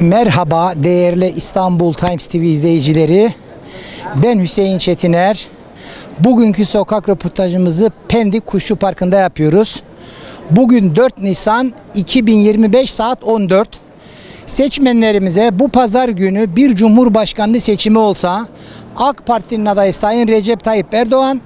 Merhaba değerli İstanbul Times TV izleyicileri. Ben Hüseyin Çetiner. Bugünkü sokak röportajımızı Pendik Kuşçu Parkı'nda yapıyoruz. Bugün 4 Nisan 2025 saat 14. Seçmenlerimize bu pazar günü bir cumhurbaşkanlığı seçimi olsa AK Parti'nin adayı Sayın Recep Tayyip Erdoğan,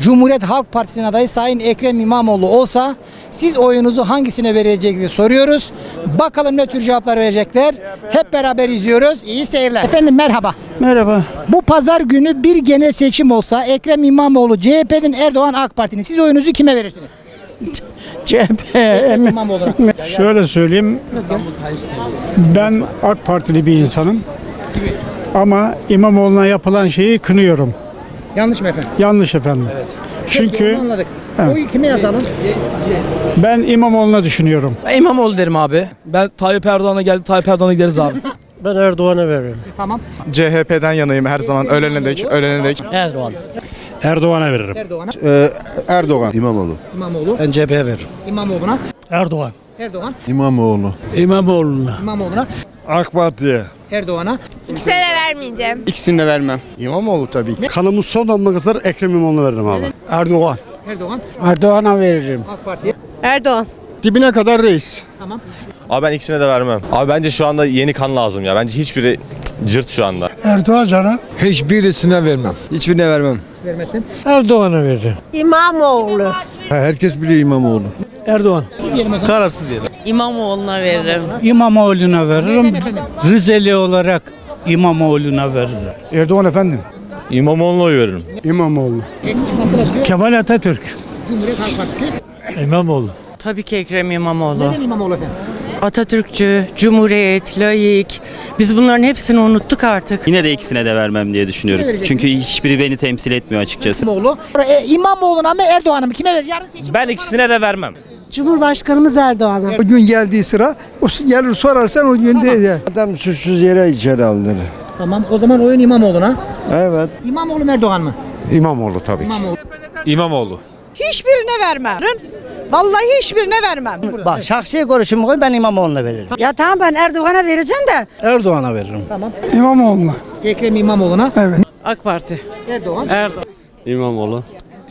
Cumhuriyet Halk Partisi'nin adayı Sayın Ekrem İmamoğlu olsa siz oyunuzu hangisine vereceksiniz soruyoruz. Bakalım ne tür cevaplar verecekler. Hep beraber izliyoruz. İyi seyirler. Efendim merhaba. Merhaba. Bu pazar günü bir genel seçim olsa Ekrem İmamoğlu CHP'nin Erdoğan AK Parti'nin siz oyunuzu kime verirsiniz? CHP. İmamoğlu'na. Şöyle söyleyeyim. Ben AK Partili bir insanım. Ama İmamoğlu'na yapılan şeyi kınıyorum. Yanlış mı efendim? Yanlış efendim. Çünkü Onu anladık. Oyu kime yazalım? ben İmamoğlu'na düşünüyorum. Ben İmamoğlu derim abi. Ben Tayyip Erdoğan'a geldi Tayyip Erdoğan'a gideriz abi. Ben Erdoğan'a veririm. Tamam. CHP'den yanayım her zaman ölene dek, ölene dek. Erdoğan. Erdoğan'a veririm. Erdoğan'a. Erdoğan. İmamoğlu. İmamoğlu. Ben CHP'ye veririm. İmamoğlu'na. Erdoğan. Erdoğan. İmamoğlu. İmamoğlu'na. İmamoğlu'na. AK Parti'ye. Erdoğan'a. Vermeyeceğim. İkisini de vermem. İmamoğlu tabii ki. Kanımız son damla kadar Ekrem İmamoğlu'na veririm abi. Erdoğan. Erdoğan. Erdoğan'a veririm. AK Parti'ye. Erdoğan. Dibine kadar reis. Tamam. Abi ben ikisine de vermem. Abi bence şu anda yeni kan lazım ya. Bence hiçbiri cırt şu anda. Erdoğan cana. Hiçbirisine vermem. Hiçbirine vermem. Vermesin. Erdoğan'a veririm. İmamoğlu. Herkes biliyor İmamoğlu. Erdoğan. Kararsız diyelim. İmamoğlu'na veririm. İmamoğlu'na veririm. Rizeli olarak İmamoğlu'na veririm. Erdoğan efendim. İmamoğlu'na oy veririm. İmamoğlu. Kemal Atatürk. Cumhuriyet Halk Partisi. İmamoğlu. Tabii ki Ekrem İmamoğlu. Neden İmamoğlu efendim? Atatürkçü, Cumhuriyet, laik. Biz bunların hepsini unuttuk artık. Yine de ikisine de vermem diye düşünüyorum. Çünkü hiçbiri beni temsil etmiyor açıkçası. İmamoğlu. E, İmamoğlu'na mı Erdoğan'a mı? Kime verir? Yarın seçim. Ben ikisine de vermem. Cumhurbaşkanımız Erdoğan'a. O gün geldiği sıra o gelir sorarsan o gün de Adam suçsuz yere içeri alınır. Tamam. O zaman oyun İmamoğlu'na. Evet. İmamoğlu mu Erdoğan mı? İmamoğlu tabii. İmamoğlu. İmamoğlu. Hiçbirine vermem. Vallahi hiçbirine vermem. Bak şahsi görüşümü koy ben İmamoğlu'na veririm. Ya tamam ben Erdoğan'a vereceğim de. Erdoğan'a veririm. Tamam. İmamoğlu'na. Ekrem İmamoğlu'na. Evet. AK Parti. Erdoğan. İmamoğlu.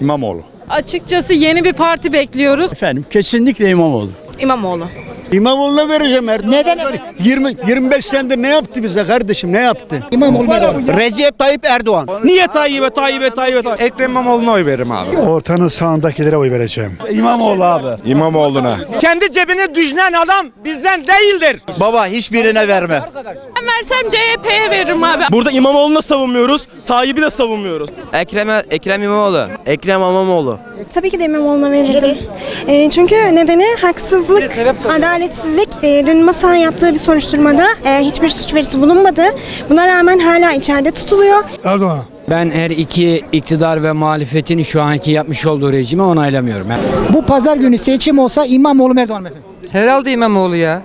İmamoğlu. Açıkçası yeni bir parti bekliyoruz. Efendim kesinlikle İmamoğlu. İmamoğlu. İmamoğlu'na vereceğim Erdoğan. Neden efendim? 20 25 senedir ne yaptı bize kardeşim ne yaptı? İmamoğlu mu Erdoğan mı? Recep Tayyip Erdoğan. Niye Tayyip'e Tayyip'e Tayyip'e Tayyip'e? Ekrem İmamoğlu'na oy veririm abi. Ortanın sağındakilere oy vereceğim. İmamoğlu abi. İmamoğlu'na. Kendi cebini düşünen adam bizden değildir. Baba hiçbirine verme. Ben versem CHP'ye veririm abi. Burada İmamoğlu'nu savunmuyoruz. Tayyip'i de savunmuyoruz. Ekrem Ekrem İmamoğlu. Ekrem İmamoğlu. Tabii ki de İmamoğlu'na verirdim. Ee, çünkü nedeni haksızlık, adaletsizlik. Ee, dün MASA'nın yaptığı bir soruşturmada e, hiçbir suç verisi bulunmadı. Buna rağmen hala içeride tutuluyor. Erdoğan. Ben her iki iktidar ve muhalefetin şu anki yapmış olduğu rejimi onaylamıyorum. Bu pazar günü seçim olsa İmamoğlu mu Erdoğan mı efendim? Herhalde İmamoğlu ya.